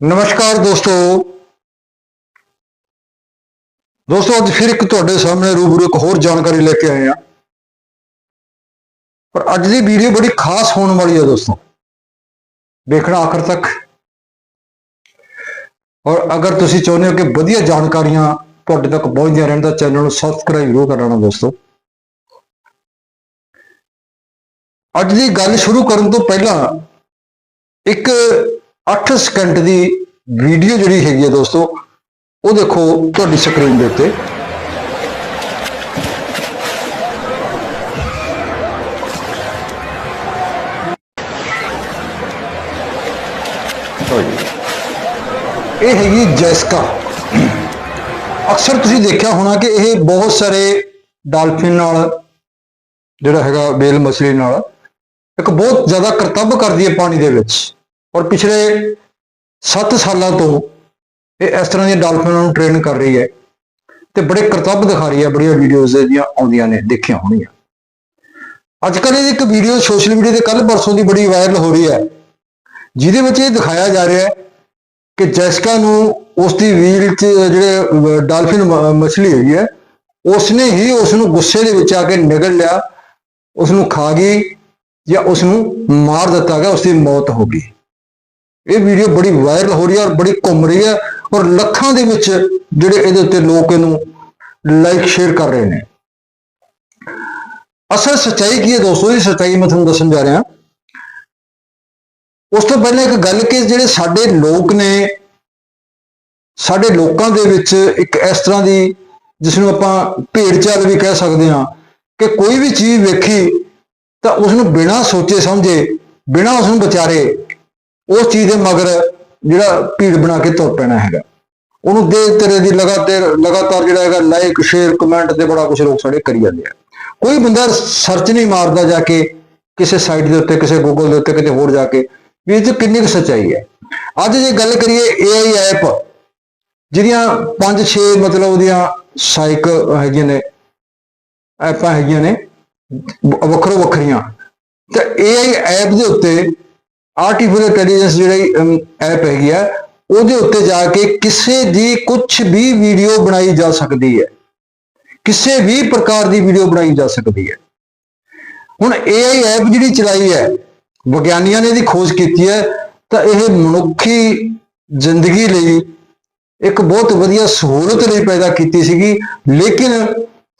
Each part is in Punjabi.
ਨਮਸਕਾਰ ਦੋਸਤੋ। ਦੋਸਤੋ, ਅੱਜ ਫਿਰ ਇੱਕ ਤੁਹਾਡੇ ਸਾਹਮਣੇ ਰੂਬਰੂ ਇੱਕ ਹੋਰ ਜਾਣਕਾਰੀ ਲੈ ਕੇ ਆਏ ਆ ਪਰ ਅੱਜ ਦੀ ਵੀਡੀਓ ਬੜੀ ਖਾਸ ਹੋਣ ਵਾਲੀ ਹੈ ਦੋਸਤੋ। ਦੇਖਣਾ ਆਖਰ ਤੱਕ। ਔਰ ਅਗਰ ਤੁਸੀਂ ਚਾਹੁੰਦੇ ਹੋ ਕਿ ਵਧੀਆ ਜਾਣਕਾਰੀਆਂ ਤੁਹਾਡੇ ਤੱਕ ਪਹੁੰਚਦੀਆਂ ਰਹਿਣ ਦਾ ਚੈਨਲ ਨੂੰ ਸਬਸਕ੍ਰਾਈਬ ਜ਼ਰੂਰ ਕਰਨਾ ਦੋਸਤੋ। ਅੱਜ ਦੀ ਗੱਲ ਸ਼ੁਰੂ ਕਰਨ ਤੋਂ ਪਹਿਲਾਂ ਇੱਕ 8 ਸਕਿੰਟ ਦੀ ਵੀਡੀਓ ਜਿਹੜੀ ਹੈਗੀ ਹੈ ਦੋਸਤੋ, ਉਹ ਦੇਖੋ ਤੁਹਾਡੀ ਸਕਰੀਨ ਦੇ ਉੱਤੇ। ਇਹ ਹੈਗੀ ਜੈਸਕਾ। ਅਕਸਰ ਤੁਸੀਂ ਦੇਖਿਆ ਹੋਣਾ ਕਿ ਇਹ ਬਹੁਤ ਸਾਰੇ ਡਾਲਫਿਨ ਨਾਲ, ਜਿਹੜਾ ਹੈਗਾ ਵੇਲ ਮਛਲੀ ਨਾਲ, ਇੱਕ ਬਹੁਤ ਜ਼ਿਆਦਾ ਕਰਤੱਵ ਕਰਦੀ ਹੈ ਪਾਣੀ ਦੇ ਵਿੱਚ। ਔਰ ਪਿਛਲੇ 7 ਸਾਲਾਂ ਤੋਂ ਇਹ ਇਸ ਤਰ੍ਹਾਂ ਦੀਆਂ ਡਾਲਫਿਨਾਂ ਨੂੰ ਟ੍ਰੇਨ ਕਰ ਰਹੀ ਹੈ ਤੇ ਬੜੇ ਕਰਤੱਬ ਦਿਖਾ ਰਹੀ ਹੈ, ਬੜੀਆਂ ਵੀਡੀਓਜ਼ ਇਹਦੀਆਂ ਆਉਂਦੀਆਂ ਨੇ, ਦੇਖੀਆਂ ਹੋਣੀਆਂ। ਅੱਜ ਕੱਲ੍ਹ ਇਹਦੀ ਇੱਕ ਵੀਡੀਓ ਸੋਸ਼ਲ ਮੀਡੀਆ ਤੇ ਕੱਲ ਪਰਸੋਂ ਦੀ ਬੜੀ ਵਾਇਰਲ ਹੋ ਰਹੀ ਹੈ, ਜਿਹਦੇ ਵਿੱਚ ਇਹ ਦਿਖਾਇਆ ਜਾ ਰਿਹਾ ਹੈ ਕਿ ਜੈਸਕਾ ਨੂੰ ਉਸ ਦੀ ਵੀਲ 'ਚ ਜਿਹੜੇ ਡਾਲਫਿਨ ਮ- ਮਛਲੀ ਹੈਗੀ ਹੈ, ਉਸਨੇ ਹੀ ਉਸ ਨੂੰ ਗੁੱਸੇ ਦੇ ਵਿੱਚ ਆ ਕੇ ਨਿਗਲ ਲਿਆ ਉਸ ਨੂੰ ਖਾ ਗਈ ਜਾਂ ਉਸ ਨੂੰ ਮਾਰ ਦਿੱਤਾ ਗਿਆ ਉਸ ਦੀ ਮੌਤ ਹੋ ਗਈ। ਇਹ ਵੀਡੀਓ ਬੜੀ ਵਾਇਰਲ ਹੋ ਰਹੀ ਹੈ ਔਰ ਬੜੀ ਘੁੰਮ ਰਹੀ ਹੈ ਔਰ ਲੱਖਾਂ ਦੇ ਵਿੱਚ ਜਿਹੜੇ ਇਹਦੇ ਉੱਤੇ ਲੋਕ ਇਹਨੂੰ ਲਾਈਕ ਸ਼ੇਅਰ ਕਰ ਰਹੇ ਨੇ। ਅਸਲ ਸੱਚਾਈ ਕੀ ਹੈ ਦੋਸਤੋ? ਇਹ ਸੱਚਾਈ ਮੈਂ ਤੁਹਾਨੂੰ ਦੱਸਣ ਜਾ ਰਿਹਾ। ਉਸ ਤੋਂ ਪਹਿਲਾਂ ਇੱਕ ਗੱਲ ਕਿ ਜਿਹੜੇ ਸਾਡੇ ਲੋਕ ਨੇ, ਸਾਡੇ ਲੋਕਾਂ ਦੇ ਵਿੱਚ ਇੱਕ ਇਸ ਤਰ੍ਹਾਂ ਦੀ ਜਿਸ ਨੂੰ ਆਪਾਂ ਭੇਡ ਵੀ ਕਹਿ ਸਕਦੇ ਹਾਂ ਕਿ ਕੋਈ ਵੀ ਚੀਜ਼ ਵੇਖੀ ਤਾਂ ਉਸ ਨੂੰ ਬਿਨਾਂ ਸੋਚੇ ਸਮਝੇ, ਬਿਨਾਂ ਉਸ ਨੂੰ ਵਿਚਾਰੇ ਉਸ ਚੀਜ਼ ਦੇ ਮਗਰ ਜਿਹੜਾ ਭੀੜ ਬਣਾ ਕੇ ਤੁਰ ਪੈਣਾ ਹੈਗਾ। ਉਹਨੂੰ ਦੇ ਤੇਰੇ ਦੀ ਲਗਾਤਾਰ ਲਗਾਤਾਰ ਜਿਹੜਾ ਹੈਗਾ ਲਾਈਕ ਸ਼ੇਅਰ ਕਮੈਂਟ ਤੇ ਬੜਾ ਕੁਝ ਲੋਕ ਸਾਡੇ ਕਰੀ ਜਾਂਦੇ ਆ। ਕੋਈ ਬੰਦਾ ਸਰਚ ਨਹੀਂ ਮਾਰਦਾ ਜਾ ਕੇ ਕਿਸੇ ਸਾਈਟ ਦੇ ਉੱਤੇ, ਕਿਸੇ ਗੂਗਲ ਦੇ ਉੱਤੇ, ਕਿਤੇ ਹੋਰ ਜਾ ਕੇ, ਵੀ ਇਹ 'ਚ ਕਿੰਨੀ ਕੁ ਸੱਚਾਈ ਹੈ। ਅੱਜ ਜੇ ਗੱਲ ਕਰੀਏ AI ਐਪ ਜਿਹੜੀਆਂ 5-6 ਮਤਲਬ ਉਹਦੀਆਂ ਸਾਈਕ ਹੈਗੀਆਂ ਨੇ ਐਪਾਂ ਹੈਗੀਆਂ ਨੇ ਵੱਖਰੋ ਵੱਖਰੀਆਂ ਤਾਂ AI ਐਪ ਦੇ ਉੱਤੇ ਆਰਟੀਫੀਸ਼ੀਅਲ ਇੰਟੈਲੀਜੈਂਸ ਜਿਹੜੀ ਐਪ ਹੈਗੀ ਆ, ਉਹਦੇ ਉੱਤੇ ਜਾ ਕੇ ਕਿਸੇ ਦੀ ਕੁਝ ਵੀ ਵੀਡੀਓ ਬਣਾਈ ਜਾ ਸਕਦੀ ਹੈ। ਕਿਸੇ ਵੀ ਪ੍ਰਕਾਰ ਦੀ ਵੀਡੀਓ ਬਣਾਈ ਜਾ ਸਕਦੀ ਹੈ। ਹੁਣ AI ਐਪ ਜਿਹੜੀ ਚਲਾਈ ਹੈ, ਵਿਗਿਆਨੀਆਂ ਨੇ ਇਹਦੀ ਖੋਜ ਕੀਤੀ ਹੈ, ਤਾਂ ਇਹ ਮਨੁੱਖੀ ਜ਼ਿੰਦਗੀ ਲਈ ਇੱਕ ਬਹੁਤ ਵਧੀਆ ਸਹੂਲਤ ਲਈ ਪੈਦਾ ਕੀਤੀ ਸੀਗੀ, ਲੇਕਿਨ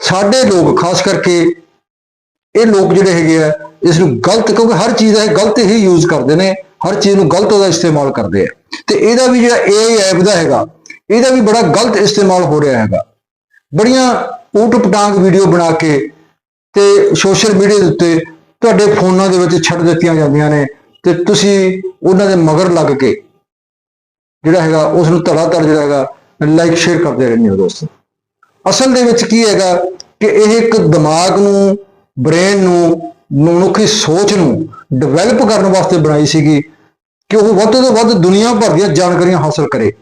ਸਾਡੇ ਲੋਕ, ਖਾਸ ਕਰਕੇ ਇਹ ਲੋਕ ਜਿਹੜੇ ਹੈਗੇ ਆ ਇਸ ਨੂੰ ਗਲਤ, ਕਿਉਂਕਿ ਹਰ ਚੀਜ਼ ਦਾ ਇਹ ਗਲਤ ਹੀ ਯੂਜ਼ ਕਰਦੇ ਨੇ, ਹਰ ਚੀਜ਼ ਨੂੰ ਗਲਤ ਦਾ ਇਸਤੇਮਾਲ ਕਰਦੇ ਆ। ਤੇ ਇਹਦਾ ਵੀ ਜਿਹੜਾ AI ਐਪ ਦਾ ਹੈਗਾ, ਇਹਦਾ ਵੀ ਬੜਾ ਗਲਤ ਇਸਤੇਮਾਲ ਹੋ ਰਿਹਾ ਹੈਗਾ। ਬੜੀਆਂ ਊਟ ਪਟਾਂਗ ਵੀਡੀਓ ਬਣਾ ਕੇ ਤੇ ਸੋਸ਼ਲ ਮੀਡੀਆ ਦੇ ਉੱਤੇ ਤੁਹਾਡੇ ਫੋਨਾਂ ਦੇ ਵਿੱਚ ਛੱਡ ਦਿੱਤੀਆਂ ਜਾਂਦੀਆਂ ਨੇ, ਤੇ ਤੁਸੀਂ ਉਹਨਾਂ ਦੇ ਮਗਰ ਲੱਗ ਕੇ ਜਿਹੜਾ ਹੈਗਾ ਉਸ ਨੂੰ ਧੜਾ ਧੜ ਜਿਹੜਾ ਹੈਗਾ ਲਾਈਕ ਸ਼ੇਅਰ ਕਰਦੇ ਰਹਿੰਦੇ ਹੋ ਦੋਸਤੋ। ਅਸਲ ਦੇ ਵਿੱਚ ਕੀ ਹੈਗਾ ਕਿ ਇਹ ਇੱਕ ਦਿਮਾਗ ਨੂੰ ਬ੍ਰੇਨ ਨੂੰ ਮਨੁੱਖੀ ਸੋਚ ਨੂੰ ਡਿਵੈਲਪ ਕਰਨ ਵਾਸਤੇ ਬਣਾਈ ਸੀਗੀ ਕਿ ਉਹ ਵੱਧ ਤੋਂ ਵੱਧ ਦੁਨੀਆ ਭਰ ਦੀਆਂ ਜਾਣਕਾਰੀਆਂ ਹਾਸਲ ਕਰੇ।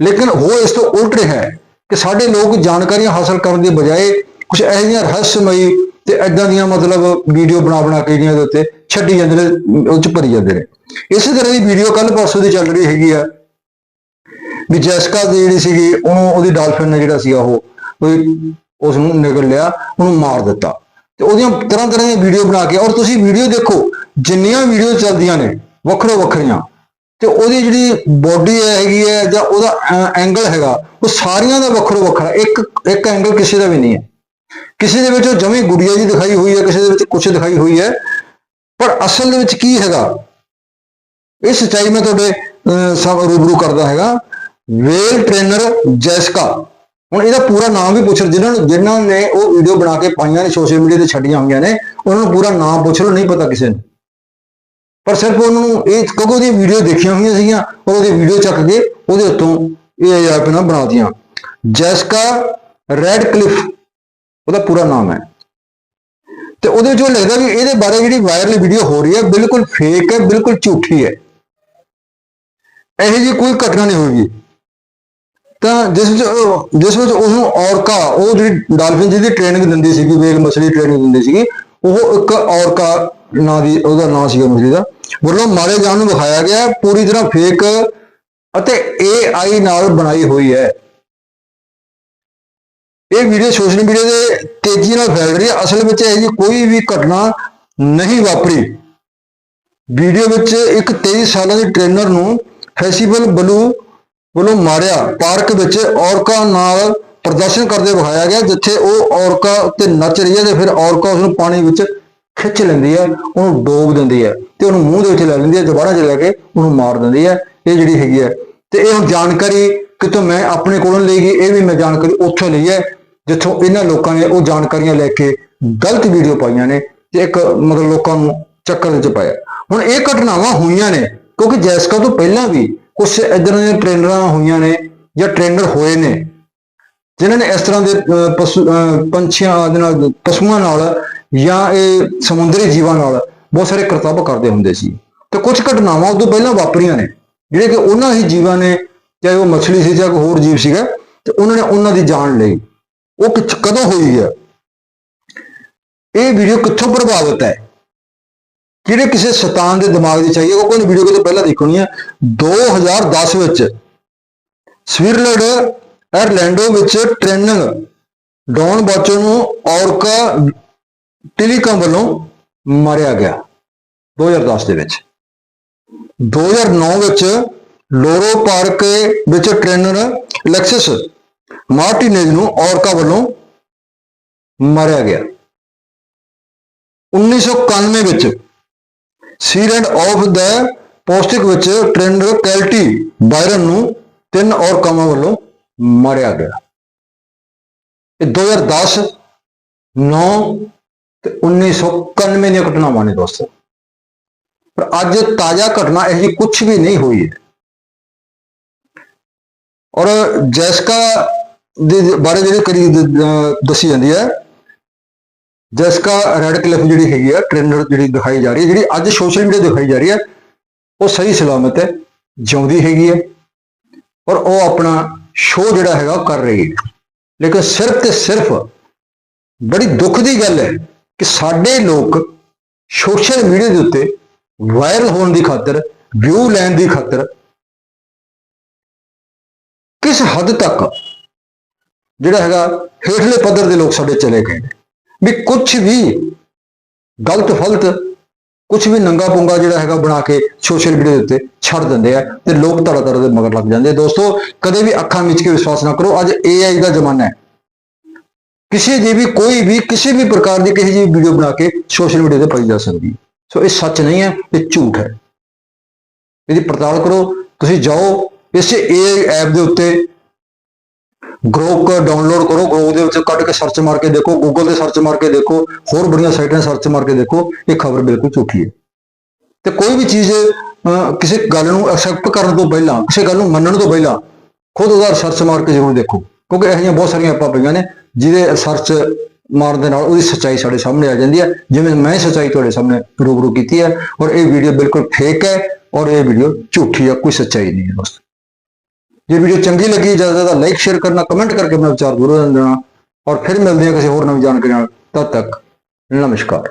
ਲੇਕਿਨ ਉਹ ਇਸ ਤੋਂ ਉਲਟ ਰਿਹਾ ਹੈ ਕਿ ਸਾਡੇ ਲੋਕ ਜਾਣਕਾਰੀਆਂ ਹਾਸਲ ਕਰਨ ਦੀ ਬਜਾਏ ਕੁਝ ਇਹੋ ਜਿਹੀਆਂ ਰਹੱਸਮਈ ਤੇ ਐਦਾਂ ਦੀਆਂ ਮਤਲਬ ਵੀਡੀਓ ਬਣਾ ਬਣਾ ਕੇ ਜਿਹੜੀਆਂ ਦੇ ਉੱਤੇ ਛੱਡੀ ਜਾਂਦੇ ਨੇ, ਉਹ ਚ ਭਰੀ ਜਾਂਦੇ ਨੇ। ਇਸੇ ਤਰ੍ਹਾਂ ਦੀ ਵੀਡੀਓ ਕੱਲ ਪਰਸੋਂ ਦੀ ਚੱਲ ਰਹੀ ਹੈਗੀ ਆ ਵੀ ਜੈਸਕਾ ਦੀ ਜਿਹੜੀ ਸੀਗੀ, ਉਹਨੂੰ ਉਹਦੀ ਡਾਲਫਿਨ ਨੇ ਜਿਹੜਾ ਸੀਗਾ ਉਹ ਕੋਈ ਉਸ ਨੂੰ ਨਿਗਲ ਲਿਆ, ਉਹਨੂੰ ਮਾਰ ਦਿੱਤਾ। ਤੇ ਉਹਦੀਆਂ ਤਰ੍ਹਾਂ ਤਰ੍ਹਾਂ ਦੀਆਂ ਵੀਡੀਓ ਬਣਾ ਕੇ ਔਰ ਤੁਸੀਂ ਵੀਡੀਓ ਦੇਖੋ ਜਿੰਨੀਆਂ ਵੀਡੀਓ ਚੱਲਦੀਆਂ ਨੇ ਵੱਖਰੋ ਵੱਖਰੀਆਂ ਤੇ ਉਹਦੀ ਜਿਹੜੀ ਬੋਡੀ ਹੈਗੀ ਹੈ ਜਾਂ ਉਹਦਾ ਐਂਗਲ ਹੈਗਾ ਉਹ ਸਾਰੀਆਂ ਦਾ ਵੱਖਰੋ ਵੱਖਰਾ ਇੱਕ ਇੱਕ ਐਂਗਲ ਕਿਸੇ ਦਾ ਵੀ ਨਹੀਂ ਹੈ। ਕਿਸੇ ਦੇ ਵਿੱਚ ਉਹ ਜਮੀ ਗੁੜੀਆ ਜੀ ਦਿਖਾਈ ਹੋਈ ਹੈ ਕਿਸੇ ਦੇ ਵਿੱਚ ਕੁਛ ਦਿਖਾਈ ਹੋਈ ਹੈ ਪਰ ਅਸਲ ਦੇ ਵਿੱਚ ਕੀ ਹੈਗਾ? ਇਹ ਸੱਚਾਈ ਮੈਂ ਤੁਹਾਡੇ ਅਹ, ਸਭ ਰੂਬਰੂ ਕਰਦਾ ਹੈਗਾ। Whale trainer Jessica. ਹੁਣ ਇਹਦਾ ਪੂਰਾ ਨਾਮ ਵੀ ਪੁੱਛ ਲਓ, ਜਿਨ੍ਹਾਂ ਨੂੰ ਜਿਨ੍ਹਾਂ ਨੇ ਉਹ ਵੀਡੀਓ ਬਣਾ ਕੇ ਪਾਈਆਂ ਨੇ ਸੋਸ਼ਲ ਮੀਡੀਆ ਤੇ ਛੱਡੀਆਂ ਹੋਈਆਂ ਨੇ, ਉਹਨਾਂ ਨੂੰ ਪੂਰਾ ਨਾਮ ਪੁੱਛ ਲਓ, ਨਹੀਂ ਪਤਾ ਕਿਸੇ ਨੂੰ। ਪਰ ਸਿਰਫ ਉਹਨੂੰ ਇਹ ਕਿਉਂਕਿ ਉਹਦੀਆਂ ਵੀਡੀਓ ਦੇਖੀਆਂ ਹੋਈਆਂ ਸੀਗੀਆਂ ਉਹਦੀ ਵੀਡੀਓ ਚੱਕ ਕੇ ਉਹਦੇ ਉੱਤੋਂ ਇਹ ਐਪ ਬਣਾ ਦਿੱਤੀਆਂ। ਜੈਸਕਾ ਰੈਡ ਕਲਿਫ ਉਹਦਾ ਪੂਰਾ ਨਾਮ ਹੈ। ਤੇ ਉਹਦੇ ਵਿੱਚ ਉਹ ਲਿਖਦਾ ਵੀ ਇਹਦੇ ਬਾਰੇ ਜਿਹੜੀ ਵਾਇਰਲ ਵੀਡੀਓ ਹੋ ਰਹੀ ਹੈ, ਬਿਲਕੁਲ ਫੇਕ ਹੈ, ਬਿਲਕੁਲ ਝੂਠੀ ਹੈ। ਇਹੋ ਜਿਹੀ ਕੋਈ ਘਟਨਾ ਨਹੀਂ ਹੋਈ ਤਾਂ ਜਿਸ ਵਿੱਚ ਜਿਸ ਵਿੱਚ ਉਹਨੂੰ ਔਰਕਾ, ਉਹ ਜਿਹੜੀ ਡਾਲਫਿਨ ਜਿਹਦੀ ਟ੍ਰੇਨਿੰਗ ਦਿੰਦੀ ਸੀਗੀ ਵੇਲ ਮਛਲੀ ਟ੍ਰੇਨਿੰਗ ਦਿੰਦੀ ਸੀਗੀ, ਉਹ ਇੱਕ ਔਰਕਾ ਨਾਂ ਦੀ, ਉਹਦਾ ਨਾਂ ਸੀਗਾ ਮਛਲੀ ਦਾ। ਵੱਲੋਂ ਮਾਰੇ ਜਾਣ ਨੂੰ ਦਿਖਾਇਆ ਗਿਆ, ਪੂਰੀ ਤਰ੍ਹਾਂ ਫੇਕ ਅਤੇ AI ਨਾਲ ਬਣਾਈ ਹੋਈ ਹੈ। ਇਹ ਵੀਡੀਓ ਸੋਸ਼ਲ ਮੀਡੀਆ ਦੇ ਤੇਜ਼ੀ ਨਾਲ ਫੈਲ ਰਹੀ ਹੈ। ਅਸਲ ਵਿੱਚ ਇਹ ਜੀ ਕੋਈ ਵੀ ਘਟਨਾ ਨਹੀਂ ਵਾਪਰੀ। ਵੀਡੀਓ ਵਿੱਚ ਇੱਕ 23 ਸਾਲਾਂ ਦੀ ਟ੍ਰੇਨਰ ਨੂੰ ਫੈਸਟੀਵਲ ਬਲੂ ਵੱਲੋਂ ਮਾਰਿਆ। ਪਾਰਕ ਵਿੱਚ ਔਰਕਾਂ ਨਾਲ ਪ੍ਰਦਰਸ਼ਨ ਕਰਦੇ ਵਿਖਾਇਆ ਗਿਆ, ਜਿੱਥੇ ਉਹ ਔਰਕਾਂ ਤੇ ਨੱਚ ਰਹੀ ਹੈ ਤੇ ਫਿਰ ਔਰਕਾਂ ਉਸ ਨੂੰ ਪਾਣੀ ਵਿੱਚ ਖਿੱਚ ਲੈਂਦੀ ਹੈ, ਉਹਨੂੰ ਡੋਬ ਦਿੰਦੀ ਹੈ ਤੇ ਉਹਨੂੰ ਮੂੰਹ ਦੇ ਵਿੱਚ ਲੈ ਲੈਂਦੀ ਹੈ ਦੁਬਾਰਾ ਚ ਲੈ ਕੇ ਉਹਨੂੰ ਮਾਰ ਦਿੰਦੀ ਹੈ। ਇਹ ਜਿਹੜੀ ਹੈਗੀ ਹੈ ਤੇ ਇਹ ਹੁਣ ਜਾਣਕਾਰੀ ਕਿਤੋਂ ਮੈਂ ਆਪਣੇ ਕੋਲੋਂ ਲਈ ਗਈ, ਇਹ ਵੀ ਮੈਂ ਜਾਣਕਾਰੀ ਉੱਥੋਂ ਲਈ ਹੈ, ਜਿੱਥੋਂ ਇਹਨਾਂ ਲੋਕਾਂ ਨੇ ਉਹ ਜਾਣਕਾਰੀਆਂ ਲੈ ਕੇ ਗਲਤ ਵੀਡੀਓ ਪਾਈਆਂ ਨੇ ਤੇ ਇੱਕ ਮਤਲਬ ਲੋਕਾਂ ਨੂੰ ਚੱਕਰ ਵਿੱਚ ਪਾਇਆ। ਹੁਣ ਇਹ ਘਟਨਾਵਾਂ ਹੋਈਆਂ ਨੇ, ਕਿਉਂਕਿ ਜੈਸਕਾ ਤੋਂ ਪਹਿਲਾਂ ਵੀ ਕੁਝ ਇਦਾਂ ਦੀਆਂ ਟ੍ਰੇਨਰਾਂ ਹੋਈਆਂ ਨੇ ਜਾਂ ਟ੍ਰੇਨਰ ਹੋਏ ਨੇ, ਜਿਨ੍ਹਾਂ ਨੇ ਇਸ ਤਰ੍ਹਾਂ ਦੇ ਪਸ਼ੂ ਪੰਛੀਆਂ ਦੇ ਨਾਲ, ਪਸ਼ੂਆਂ ਨਾਲ ਜਾਂ ਇਹ ਸਮੁੰਦਰੀ ਜੀਵਾਂ ਨਾਲ ਬਹੁਤ ਸਾਰੇ ਕਰਤੱਵ ਕਰਦੇ ਹੁੰਦੇ ਸੀ। ਤੇ ਕੁਝ ਘਟਨਾਵਾਂ ਉਦੋਂ ਪਹਿਲਾਂ ਵਾਪਰੀਆਂ ਨੇ, ਜਿਹੜੇ ਕਿ ਉਹਨਾਂ ਹੀ ਜੀਵਾਂ ਨੇ, ਚਾਹੇ ਉਹ ਮੱਛਲੀ ਸੀ ਜਾਂ ਕੋਈ ਹੋਰ ਜੀਵ ਸੀਗਾ, ਤੇ ਉਹਨਾਂ ਨੇ ਉਹਨਾਂ ਦੀ ਜਾਨ ਲਈ। ਉਹ ਕਦੋਂ ਹੋਈ ਹੈ? ਇਹ ਵੀਡੀਓ ਕਿੱਥੋਂ ਪ੍ਰਭਾਵਿਤ ਹੈ? ਜਿਹੜੇ ਕਿਸੇ ਸ਼ੈਤਾਨ ਦੇ ਦਿਮਾਗ ਦੀ ਚਾਹੀਏ ਉਹ ਕੋਈ ਵੀਡੀਓ ਕਿਤੇ ਪਹਿਲਾਂ ਦੇਖਣੀ ਹੈ। 2010 ਵਿੱਚ ਸਵਿਰਲਡ ਆਇਰਲੈਂਡੋ ਵਿੱਚ ਟ੍ਰੇਨਿੰਗ ਡੌਨ ਬਾਚੋ ਨੂੰ ਔਰਕਾ ਟੈਲੀਕਾਮ ਵੱਲੋਂ ਮਾਰਿਆ ਗਿਆ। 2010 ਦੇ ਵਿੱਚ। 2009 ਵਿੱਚ ਲੋਰੋ ਪਾਰਕ ਵਿੱਚ ਟ੍ਰੇਨਰ ਲੈਕਸਸ ਮਾਰਟੀਨੇਜ ਨੂੰ ਔਰਕਾ ਵੱਲੋਂ ਮਾਰਿਆ ਗਿਆ। 1991 ਵਿੱਚ ਸੀਰੈਂਡ ਆਫ ਦਾ ਪੋਸਟਿਕ ਵਿੱਚ ਟ੍ਰੇਨਰ ਕੈਲਟੀ ਬਾਇਰਨ ਨੂੰ ਤਿੰਨ ਔਰਕਾਵਾਂ ਵੱਲੋਂ ਮਾਰਿਆ ਗਿਆ। ਇਹ 2010 9 ਤੇ 1991 ਦੀਆਂ ਘਟਨਾਵਾਂ ਨੇ ਦੋਸਤੋ। ਪਰ ਅੱਜ ਤਾਜ਼ਾ ਘਟਨਾ ਇਹ ਜੀ ਕੁਝ ਵੀ ਨਹੀਂ ਹੋਈ। ਹੈ ਔਰ ਜੈਸਕਾ ਦੇ ਬਾਰੇ ਜਿਹੜੀ ਕਰੀ ਦੱਸੀ ਜਾਂਦੀ ਹੈ ਜੈਸਕਾ ਰੈਡ ਕਲਿਫ ਜਿਹੜੀ ਹੈਗੀ ਆ ਟ੍ਰੇਨਰ ਜਿਹੜੀ ਦਿਖਾਈ ਜਾ ਰਹੀ ਹੈ, ਜਿਹੜੀ ਅੱਜ ਸੋਸ਼ਲ ਮੀਡੀਆ ਦਿਖਾਈ ਜਾ ਰਹੀ ਹੈ, ਉਹ ਸਹੀ ਸਲਾਮਤ ਹੈ, ਜਿਉਂਦੀ ਹੈਗੀ ਹੈ ਔਰ ਉਹ ਆਪਣਾ ਸ਼ੋਅ ਜਿਹੜਾ ਹੈਗਾ ਉਹ ਕਰ ਰਹੀ ਹੈ। ਲੇਕਿਨ ਸਿਰਫ ਤੇ ਸਿਰਫ ਬੜੀ ਦੁੱਖ ਦੀ ਗੱਲ ਹੈ ਕਿ ਸਾਡੇ ਲੋਕ ਸੋਸ਼ਲ ਮੀਡੀਆ ਦੇ ਉੱਤੇ ਵਾਇਰਲ ਹੋਣ ਦੀ ਖਾਤਰ ਵਿਊ ਲੈਣ ਦੀ ਖਾਤਰ ਕਿਸ ਹੱਦ ਤੱਕ ਜਿਹੜਾ ਹੈਗਾ ਹੇਠਲੇ ਪੱਧਰ ਦੇ ਲੋਕ ਸਾਡੇ ਚਲੇ ਗਏ ਨੇ। ਵੀ ਕੁਝ ਵੀ ਗਲਤ ਫਲਤ ਕੁਝ ਵੀ ਨੰਗਾ ਪੁੰਗਾ ਜਿਹੜਾ ਹੈਗਾ ਬਣਾ ਕੇ ਸੋਸ਼ਲ ਮੀਡੀਆ ਦੇ ਉੱਤੇ ਛੱਡ ਦਿੰਦੇ ਆ ਤੇ ਲੋਕ ਧੜਾ ਧੜਾ ਦੇ ਮਗਰ ਲੱਗ ਜਾਂਦੇ ਦੋਸਤੋ, ਕਦੇ ਵੀ ਅੱਖਾਂ ਮੀਚ ਕੇ ਵਿਸ਼ਵਾਸ ਨਾ ਕਰੋ, ਅੱਜ AI ਦਾ ਜ਼ਮਾਨਾ ਹੈ। ਕਿਸੇ ਦੀ ਵੀ ਕੋਈ ਵੀ, ਕਿਸੇ ਵੀ ਪ੍ਰਕਾਰ ਦੀ ਕਿਸੇ ਜੀ ਵੀਡੀਓ ਬਣਾ ਕੇ ਸੋਸ਼ਲ ਮੀਡੀਆ ਤੇ ਪਾਈ ਜਾ ਸਕਦੀ ਹੈ। ਸੋ ਇਹ ਸੱਚ ਨਹੀਂ ਹੈ, ਇਹ ਝੂਠ ਹੈ। ਇਹਦੀ ਪੜਤਾਲ ਕਰੋ, ਤੁਸੀਂ ਜਾਓ, ਇਸੇ AI ਐਪ ਦੇ ਉੱਤੇ ਗਰੋਕ ਡਾਊਨਲੋਡ ਕਰੋ ਗਰੋਕ ਦੇ ਵਿੱਚ ਕੱਢ ਕੇ ਸਰਚ ਮਾਰ ਕੇ ਦੇਖੋ ਗੂਗਲ ਤੇ ਸਰਚ ਮਾਰ ਕੇ ਦੇਖੋ, ਹੋਰ ਬੜੀਆਂ ਸਾਈਟਾਂ ਸਰਚ ਮਾਰ ਕੇ ਦੇਖੋ, ਇਹ ਖਬਰ ਬਿਲਕੁਲ ਝੂਠੀ ਹੈ। ਤੇ ਕੋਈ ਵੀ ਚੀਜ਼ ਕਿਸੇ ਗੱਲ ਨੂੰ ਐਕਸੈਪਟ ਕਰਨ ਤੋਂ ਪਹਿਲਾਂ, ਕਿਸੇ ਗੱਲ ਨੂੰ ਮੰਨਣ ਤੋਂ ਪਹਿਲਾਂ, ਖੁਦ ਉਹਦਾ ਸਰਚ ਮਾਰ ਕੇ ਜ਼ਰੂਰ ਦੇਖੋ, ਕਿਉਂਕਿ ਇਹੋ ਜਿਹੀਆਂ ਬਹੁਤ ਸਾਰੀਆਂ ਐਪਾਂ ਪਈਆਂ ਨੇ, ਜਿਹਦੇ ਸਰਚ ਮਾਰਨ ਦੇ ਨਾਲ ਉਹਦੀ ਸੱਚਾਈ ਸਾਡੇ ਸਾਹਮਣੇ ਆ ਜਾਂਦੀ ਹੈ, ਜਿਵੇਂ ਮੈਂ ਸੱਚਾਈ ਤੁਹਾਡੇ ਸਾਹਮਣੇ ਰੂਬਰੂ ਕੀਤੀ ਹੈ, ਔਰ ਇਹ ਵੀਡੀਓ ਬਿਲਕੁਲ ਫੇਕ ਹੈ, ਔਰ ਇਹ ਵੀਡੀਓ ਝੂਠੀ ਹੈ, ਕੋਈ ਸੱਚਾਈ ਨਹੀਂ ਹੈ ਦੋਸਤੋ। ਜੇ ਵੀਡੀਓ ਚੰਗੀ ਲੱਗੀ ਜ਼ਿਆਦਾ ਜ਼ਿਆਦਾ ਲਾਈਕ ਸ਼ੇਅਰ ਕਰਨਾ ਕਮੈਂਟ ਕਰਕੇ ਆਪਣਾ ਵਿਚਾਰ ਜ਼ਰੂਰ ਦੇਣਾ ਔਰ ਫਿਰ ਮਿਲਦੇ ਹਾਂ ਕਿਸੇ ਹੋਰ ਨਵੀਂ ਜਾਣਕਾਰੀ ਨਾਲ। ਤਦ ਤੱਕ, ਨਮਸਕਾਰ।